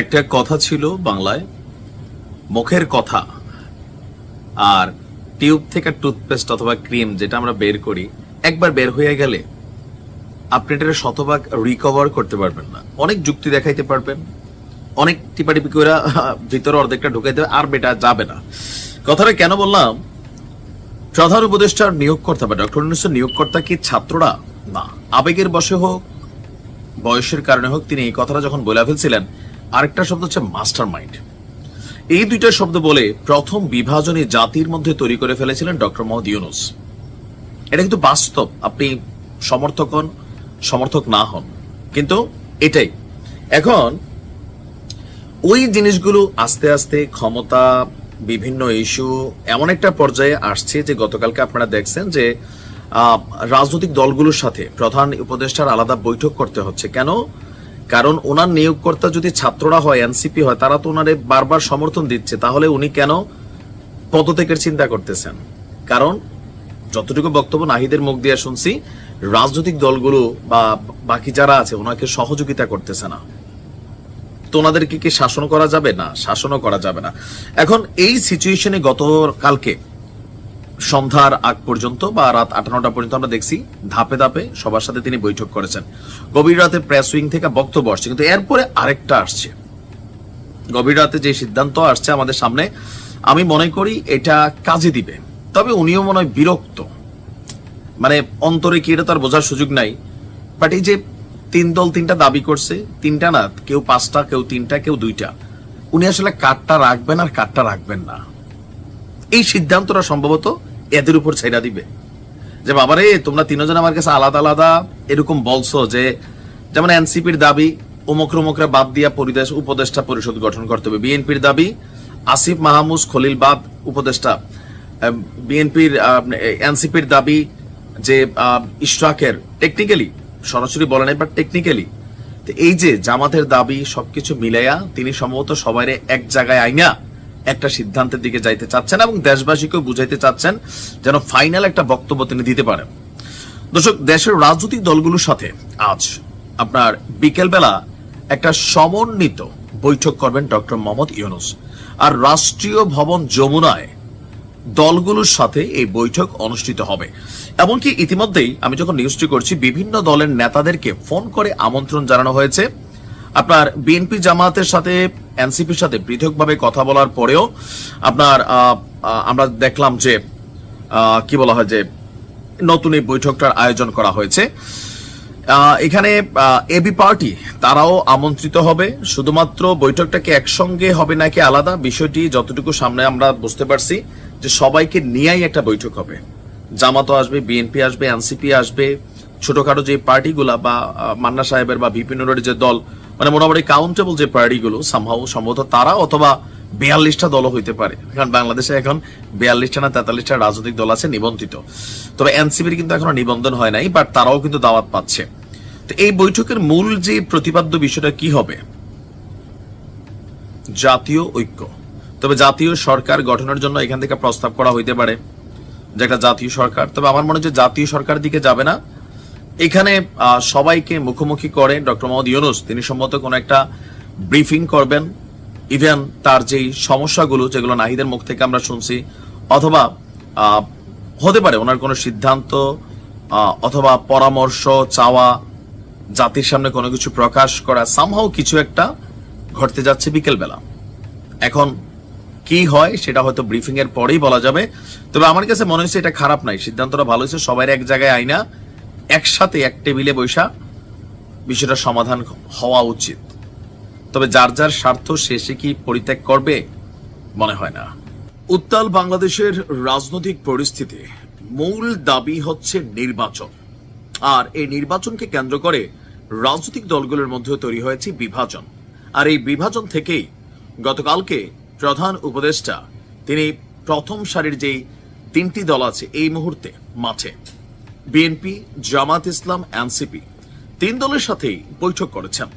একটা কথা ছিল বাংলায়, মুখের কথা। আর টিউব থেকে টুথপেস্ট অথবা ক্রিম যেটা আমরা বের করি, একবার বের হয়ে গেলে আপনি এটা শতভাগ রিকভার করতে পারবেন না। অনেক যুক্তি দেখাইতে পারবেন। অনেক টিপাটিপি করে ভিতরে অর্ধেকটা ঢুকাইতে আর বেটা যাবে না। কথাটা কেন বললাম? প্রধান উপদেষ্টার নিয়োগকর্তা বা ডক্টর ইউনুসের নিয়োগকর্তা কি ছাত্ররা? না। আবেগের বসে হোক, বয়সের কারণে হোক, তিনি এই কথাটা যখন বলে ফেলছিলেন আরেকটা শব্দ হচ্ছে মাস্টার মাইন্ড এই দুইটা শব্দ বলে প্রথম বিভাজনী জাতির মধ্যে তৈরি করে ফেলেছিলেন ডক্টর মোহাম্মদ ইউনুস। এটা কিন্তু বাস্তব, আপনি সমর্থক হন, সমর্থক না হন, কিন্তু এটাই। এখন, ওই জিনিসগুলো আস্তে আস্তে ক্ষমতা, বিভিন্ন ইস্যু, এমন একটা পর্যায়ে আসছে যে গতকালকে আপনারা দেখছেন যে রাজনৈতিক দলগুলোর সাথে প্রধান উপদেষ্টার আলাদা বৈঠক করতে হচ্ছে। কেন? কারণ ওনার নিয়োগকর্তা যদি ছাত্ররা হয়, এনসিপি হয়, তারা তো ওনারে বারবার সমর্থন দিচ্ছে। তাহলে উনি কেন পদত্যাগের চিন্তা করতেছেন? কারণ যতটুকু বক্তব্য নাহিদের মুখ দিয়ে শুনছি, রাজনৈতিক দলগুলো বা বাকি যারা আছে, ওনাকে সহযোগিতা করতেছে না। তো ওনাদেরকে কি শাসন করা যাবে? না, শাসনও করা যাবে না। এখন এই সিচুয়েশনে গতকালকে সন্ধ্যার আগ পর্যন্ত বা রাত আট নটা পর্যন্ত আমরা দেখছি ধাপে ধাপে সবার সাথে তিনি বৈঠক করেছেন। গভীর রাতে প্রেস উইং থেকে বক্তব্য আসছে, কিন্তু এরপরে আরেকটা আসছে। গভীর রাতে যে সিদ্ধান্ত আসছে আমাদের সামনে, আমি মনে করি এটা কাজে দিবে। তবে উনিও মনে হয় বিরক্ত। মানে অন্তরে কি এটা তার বোঝার সুযোগ নাই। বাট এই যে তিন দল তিনটা দাবি করছে, তিনটা না, কেউ পাঁচটা, কেউ তিনটা, কেউ দুইটা। উনি আসলে কাঠটা রাখবেন আর কাঠটা রাখবেন না। এই সিদ্ধান্তটা সম্ভবত এদের উপর ছেড়া দিবে। যে বাবারে, তোমরা তিনজন আমার কাছে আলাদা আলাদা এরকম বলছো যে, যেমন এনসিপির দাবি, অমুক রমুকরা বাদ দিয়া পরিদেশ উপদেষ্টা পরিষদ গঠন করতে হবে। বিএনপির দাবি, আসিফ মাহমুদ, খলিল বাদ উপদেষ্টা। বিএনপির এনসিপির দাবি যে ইশরাকের টেকনিক্যালি সরাসরি বলে নাই বাট টেকনিক্যালি এই যে জামাতের দাবি সবকিছু মিলাইয়া, তিনি সম্ভবত সবাই এক জায়গায় আইনা একটা সিদ্ধান্তের দিকে যাইতে চাচ্ছেন এবং দেশবাসীকেও বুঝাইতে চাচ্ছেন যেন ফাইনাল একটা বক্তব্য তিনি দিতে পারেন। দর্শক, দেশের রাজনৈতিক দলগুলোর সাথে আজ আপনার বিকেলবেলা একটা সমন্বিত বৈঠক করবেন ডক্টর মোহাম্মদ ইউনুস। আর রাষ্ট্রীয় ভবন যমুনায় দলগুলোর সাথে এই বৈঠক অনুষ্ঠিত হবে। এমনকি ইতিমধ্যেই আমি যখন নিউজটি করছি, বিভিন্ন দলের নেতাদেরকে ফোন করে আমন্ত্রণ জানানো হয়েছে। আপনার বিএনপি জামাতের সাথে এনসিপির সাথে পৃথকভাবে কথা বলার পরেও আপনার আমরা দেখলাম যে কি বলা হয় যে, নতুন এই বৈঠকটার আয়োজন করা হয়েছে। এখানে এবি পার্টি, তারাও আমন্ত্রিত হবে। শুধুমাত্র বৈঠকটাকে একসঙ্গে হবে নাকি আলাদা, বিষয়টি যতটুকু সামনে আমরা বুঝতে পারছি যে সবাইকে নিয়েই একটা বৈঠক হবে। জামাতও আসবে, বিএনপি আসবে, এনসিপি আসবে। ছোটখাটো যে পার্টিগুলা বা মান্না সাহেবের বা নুরের যে দল মানে মোটামুটি কাউন্টেবল যে পার্টিগুলো সামহাও সম্ভবত তারা অথবা বিয়াল্লিশটা দলও হইতে পারে। কারণ বাংলাদেশে এখন বিয়াল্লিশটা না তেতাল্লিশটা রাজনৈতিক দল আছে নিবন্ধিত। তবে এনসিপির কিন্তু এখনও নিবন্ধন হয় নাই বাট তারাও কিন্তু দাওয়াত পাচ্ছে। তো এই বৈঠকের মূল যে প্রতিপাদ্য বিষয়টা কি হবে? জাতীয় ঐক্য। তবে জাতীয় সরকার গঠনের জন্য এখান থেকে প্রস্তাব করা হইতে পারে যে একটা জাতীয় সরকার। তবে আমার মনে যে জাতীয় সরকার দিকে যাবে না। এখানে সবাইকে মুখোমুখি করে ডক্টর মোহাম্মদ ইউনুস। তিনি সম্ভবত কোনো একটা ব্রিফিং করবেন। ইভেন তার যেই সমস্যাগুলো, যেগুলো নাহিদের মুখ থেকে আমরা শুনছি, অথবা হতে পারে ওনার কোনো সিদ্ধান্ত অথবা পরামর্শ, চাওয়া, জাতির সামনে কোনো কিছু প্রকাশ করা সামহাও কিছু একটা ঘটতে যাচ্ছে বিকেলবেলা। এখন কি হয় সেটা হয়তো ব্রিফিং এর পরেই বলা যাবে। তবে আমার কাছে মনে হচ্ছে এটা খারাপ নাই সিদ্ধান্তটা ভালো হয়েছে। সবাই এক জায়গায় আইনা একসাথে এক টেবিলে বৈশা বিষয়টা সমাধান হওয়া উচিত। তবে যার যার স্বার্থ শেষে কি পরিত্যাগ করবে, মনে হয় না। উত্তাল বাংলাদেশের রাজনৈতিক পরিস্থিতি। মূল দাবি হচ্ছে নির্বাচন। আর এই নির্বাচনকে কেন্দ্র করে রাজনৈতিক দলগুলোর মধ্যে তৈরি হয়েছে বিভাজন। আর এই বিভাজন থেকেই গতকালকে প্রধান উপদেষ্টা তিনি প্রথম সারির যেই তিনটি দল আছে এই মুহূর্তে মাঠে। বিএনপি, জামাত ইসলাম, এনসিপি তিন দলের সাথেই বৈঠক করেছেন।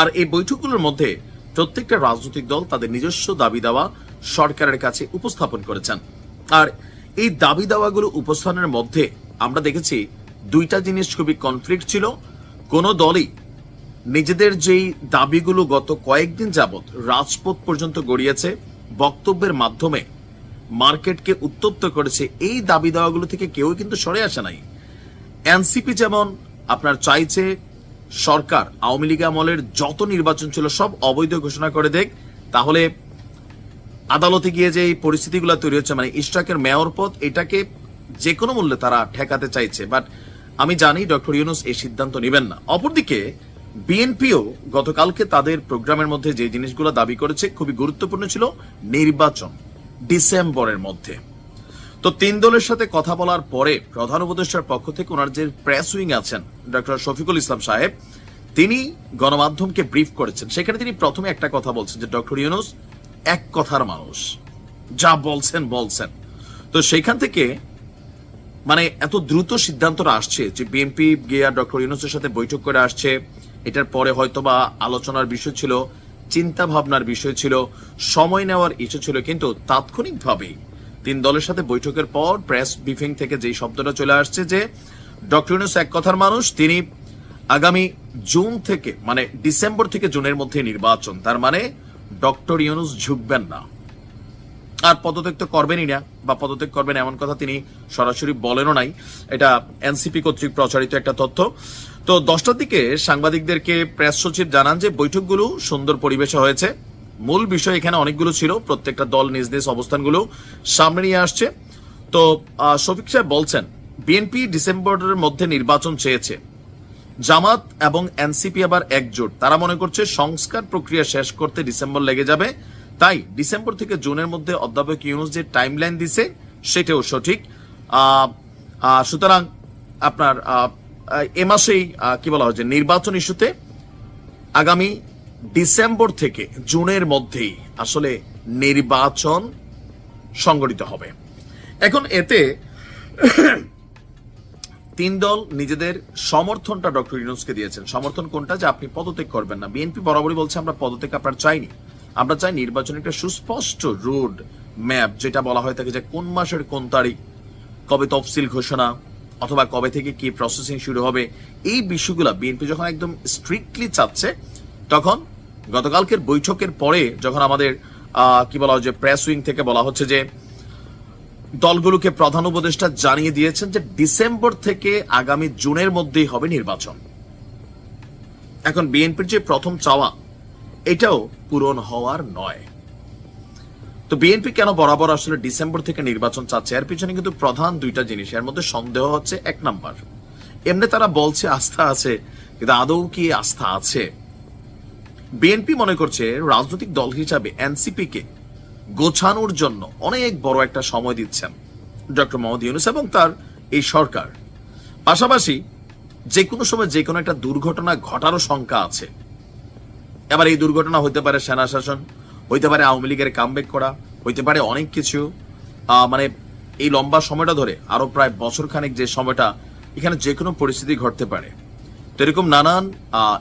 আর এই বৈঠকগুলোর মধ্যে প্রত্যেকটা রাজনৈতিক দল তাদের নিজস্ব দাবি দাওয়া সরকারের কাছে উপস্থাপন করেছেন। আর এই দাবি দাওয়াগুলো উপস্থানের মধ্যে আমরা দেখেছি দুইটা জিনিস খুবই কনফ্লিক্ট ছিল। কোন দলই নিজেদের যেই দাবিগুলো গত কয়েকদিন যাবৎ রাজপথ পর্যন্ত গড়িয়েছে, বক্তব্যের মাধ্যমে মার্কেটকে উত্তপ্ত করেছে, এই দাবি দাওয়াগুলো থেকে কেউ কিন্তু সরে আসে নাই। এনসিপি যেমন আপনার চাইছে সরকার, আওয়ামী লীগ আমলের যত নির্বাচন ছিল সব অবৈধ ঘোষণা করে দেখ, তাহলে আদালতে গিয়ে যে এই পরিস্থিতিগুলো তৈরি হচ্ছে মানে ইশরাকের মেয়র পদ, এটাকে যে কোনো মূল্যে তারা ঠেকাতে চাইছে। বাট আমি জানি ডক্টর ইউনুস এই সিদ্ধান্ত নেবেন না। অপরদিকে, বিএনপিও গতকালকে তাদের প্রোগ্রামের মধ্যে যে জিনিসগুলো দাবি করেছে, খুবই গুরুত্বপূর্ণ ছিল নির্বাচন ডিসেম্বরের মধ্যে। তো তিন দলের সাথে কথা বলার পরে প্রধান উপদেষ্টার পক্ষ থেকে ওনার যে প্রেস উইং আছেন, ডক্টর শফিকুল ইসলাম সাহেব, তিনি গণমাধ্যমকে ব্রিফ করেছেন। সেখানে তিনি প্রথমে একটা কথা বলছেন যে, ডক্টর ইউনুস, এক কথার মানুষ। যা বলছেন বলছেন। তো সেখান থেকে মানে এত দ্রুত সিদ্ধান্তটা আসছে যে বিএনপি গিয়া ডক্টর ইউনুসের সাথে বৈঠক করে আসছে। এটার পরে হয়তোবা আলোচনার বিষয় ছিল, চিন্তা ভাবনার বিষয় ছিল, সময় নেওয়ার ইস্যু ছিল, কিন্তু তাৎক্ষণিকভাবেই তিন দলের সাথে বৈঠকের পর প্রেস ব্রিফিং থেকে যেই শব্দটা চলে আসছে যে ডক্টর ইউনুস এক কথার মানুষ, তিনি আগামী জুন থেকে মানে ডিসেম্বর থেকে জুনের মধ্যে নির্বাচন। তার মানে ডক্টর ইউনুস ঝুঁকবেন না। আর পদত্যাগ তো করবেনই না, বা পদত্যাগ করবেন এমন কথা তিনি সরাসরি বলেনও নাই। এটা এনসিপি কর্তৃক প্রচারিত একটা তথ্য। তো দশটার দিকে সাংবাদিকদেরকে প্রেস সচিব জানান যে বৈঠকগুলো সুন্দর পরিবেশে হয়েছে। মূল বিষয় এখানে অনেকগুলো ছিল, প্রত্যেকটা দল নিজ নিজ অবস্থানগুলো সামনে নিয়ে আসছে। তো শফিক সাহেব বলছেন, বিএনপি ডিসেম্বরের মধ্যে নির্বাচন চেয়েছে। জামাত এবং এনসিপি আবার একজোট। তারা মনে করছে সংস্কার প্রক্রিয়া শেষ করতে ডিসেম্বর লেগে যাবে। তাই ডিসেম্বর থেকে জুনের মধ্যে অধ্যাপক ইউনুস যে টাইমলাইন দিছে, সেটাও সঠিক। সুতরাং আপনার এ মাসেই কি বলা হচ্ছে নির্বাচন ইস্যুতে আগামী ডিসেম্বর থেকে জুনের মধ্যেই আসলে নির্বাচন সংগঠিত হবে। এখন এতে তিন দল নিজেদের সমর্থনটা ডক্টর ইউনুসকে দিয়েছেন। সমর্থন কোনটা? যে আপনি পদত্যাগ করবেন না। বিএনপি বরাবরই বলছে, আমরা পদত্যাগ আপনার চাইনি। আমরা চাই নির্বাচন একটা সুস্পষ্ট রোড ম্যাপ, যেটা বলা হয় থাকে যে কোন মাসের কোন তারিখ, কবে তফসিল ঘোষণা, অথবা কবে থেকে কি প্রসেসিং শুরু হবে, এই বিষয়গুলো বিএনপি যখন একদম স্ট্রিক্টলি চাচ্ছে, তখন গতকালকের বৈঠকের পরে যখন আমাদের কি বলা হয় প্রেস উইং থেকে বলা হচ্ছে যে দলগুলোকে প্রধান উপদেষ্টা জানিয়ে দিয়েছেন যে ডিসেম্বর থেকে আগামী জুনের মধ্যেই হবে নির্বাচন। এখন বিএনপির যে প্রথম চাওয়া, এটাও পূরণ হওয়ার নয়। তো বিএনপি কেন বরাবর আসলে ডিসেম্বর থেকে নির্বাচন চাচ্ছে? এর পিছনে কিন্তু প্রধান দুইটা জিনিস। এর মধ্যে সন্দেহ হচ্ছে এক নাম্বার। এমনি তারা বলছে আস্থা আছে, কিন্তু আদৌ কি আস্থা আছে? বিএনপি মনে করছে রাজনৈতিক দল হিসাবে এনসিপি কে গোছানোর জন্য অনেক বড় একটা সময় দিচ্ছেন ডক্টর মোহাম্মদ ইউনুস এবং তার এই সরকার। পাশাপাশি যে কোনো সময় যে কোনো একটা দুর্ঘটনা ঘটারও শঙ্কা আছে। এবার এই দুর্ঘটনা হইতে পারে সেনা শাসন, হইতে পারে আওয়ামী লীগের কামব্যাক করা, হইতে পারে অনেক কিছু। মানে এই লম্বা সময়টা ধরে আরও প্রায় বছর খানেক যে সময়টা এখানে যে কোনো পরিস্থিতি ঘটতে পারে। তো এরকম নানান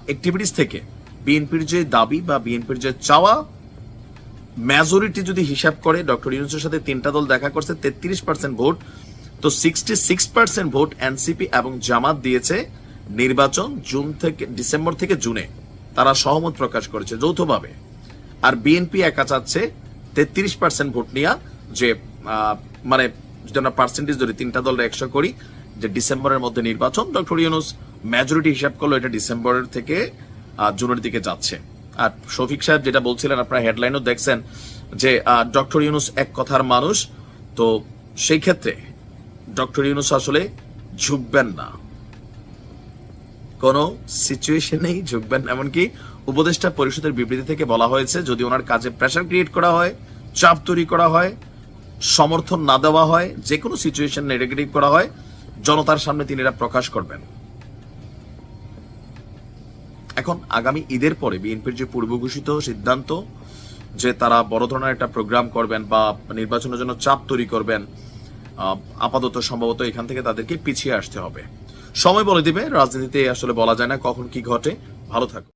অ্যাক্টিভিটিস থেকে বিএনপির যে দাবি বা বিএনপির যে চাওয়া মেজরিটি যদি হিসাব করে, ডক্টর ইউনুসের সাথে তিনটা দল দেখা করছে, তেত্রিশ পার্সেন্ট ভোট। তো sixty six percent vote NCP এবং জামাত দিয়েছে নির্বাচন জুন থেকে, ডিসেম্বর থেকে জুনে। তারা সহমত প্রকাশ করেছে যৌথভাবে। আর বিএনপি একা চাচ্ছে তেত্রিশ পার্সেন্ট ভোট নিয়ে, যে মানে যদি আমরা পার্সেন্টেজ ধরি, তিনটা দল একশো করি, যে ডিসেম্বরের মধ্যে নির্বাচন, ডক্টর ইউনুস মেজরিটি হিসাব করল, এটা ডিসেম্বরের থেকে জুনের দিকে যাচ্ছে। আর শফিক সাহেব যেটা বলছিলেন, আপনারা হেডলাইনও দেখছেন যে ডক্টর ইউনুস এক কথার মানুষ, তো সেই ক্ষেত্রে ডক্টর ইউনুস আসলে ঝুঁকবেন না। কোন সিচুয়েশনেই ঝুঁকবেন না। এমনকি উপদেষ্টা পরিষদের বিবৃতি থেকে বলা হয়েছে, যদি ওনার কাজে প্রেশার ক্রিয়েট করা হয়, চাপ তৈরি করা হয়, সমর্থন না দেওয়া হয়, যে কোনো সিচুয়েশন নেগেটিভ করা হয়, জনতার সামনে তিনি এটা প্রকাশ করবেন। এখন আগামী ঈদের পরে বিএনপির যে পূর্বঘোষিত সিদ্ধান্ত যে তারা বড় ধরনের একটা প্রোগ্রাম করবেন বা নির্বাচনের জন্য চাপ তৈরি করবেন আপাতত সম্ভবত এখান থেকে তাদেরকে পিছিয়ে আসতে হবে। সময় বলে দিবে, রাজনীতিতে আসলে বলা যায় না কখন কি ঘটে। ভালো থাকুন।